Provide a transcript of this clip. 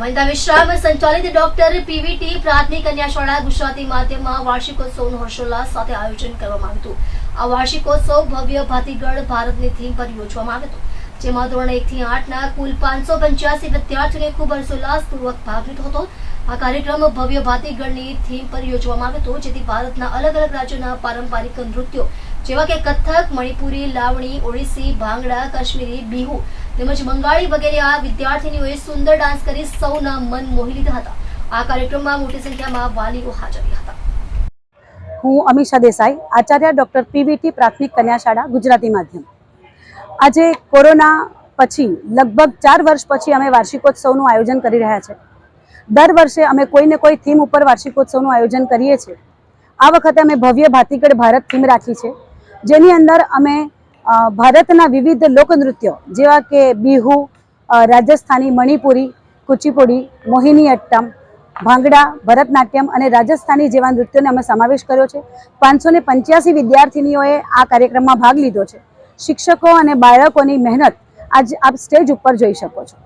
વનિતા વિશ્રામ સંચાલિત doctor Pvt પ્રાથમિક કન્યા શાળા ગુજરાતી માધ્યમમાં વાર્ષિકોત્સવનું હર્ષોલ્લાસ સાથે આયોજન કરવામાં આવ્યું હતું. આ વાર્ષિકોત્સવ ભવ્ય ભાતીગઢ ભારતની થીમ પર યોજવામાં આવ્યો હતો. જેમાં ધોરણ એક થી આઠના કુલ પાંચસો પંચ્યાસી વિદ્યાર્થીઓએ ખૂબ હર્ષોલ્લાસપૂર્વક ભાગ લીધો હતો. આ કાર્યક્રમ ભવ્ય ભાતીગઢની થીમ પર યોજવામાં આવ્યો હતો, જેથી ભારતના અલગ અલગ રાજ્યોના પારંપરિક નૃત્યો જેવા કે કથક, મણિપુરી, લાવણી, ઓડિસી, ભાંગડા, કાશ્મીરી, બિહુ તેમજ બંગાળી વગેરે આ વિદ્યાર્થીનીઓએ સુંદર ડાન્સ કરી સૌના મન મોહી લીધા હતા. આ કાર્યક્રમમાં મોટી સંખ્યામાં વાલીઓ હાજર હતા. હું અમીષા દેસાઈ, આચાર્ય ડૉક્ટર પીવીટી પ્રાથમિક કન્યા શાળા ગુજરાતી માધ્યમ. આજે કોરોના પછી, લગભગ ચાર વર્ષ પછી અમે વાર્ષિકોત્સવનું આયોજન કરી રહ્યા છે. દર વર્ષે અમે કોઈને કોઈ થીમ ઉપર વાર્ષિકોત્સવનું આયોજન કરીએ છીએ. આ વખતે અમે ભવ્ય ભાતીગઢ ભારત થીમ રાખી છે, જેની અંદર અમે ભારતના વિવિધ લોકનૃત્યો, જેવા કે બિહુ રાજસ્થાની મણિપુરી, કુચીપુડી, મોહિની અટ્ટમ, ભાંગડા, ભરતનાટ્યમ અને રાજસ્થાની જેવા નૃત્યોને અમે સમાવેશ કર્યો છે. પાંચસો વિદ્યાર્થીનીઓએ આ કાર્યક્રમમાં ભાગ લીધો છે. શિક્ષકો અને બાળકોની મહેનત આજ આપ સ્ટેજ ઉપર જોઈ શકો છો.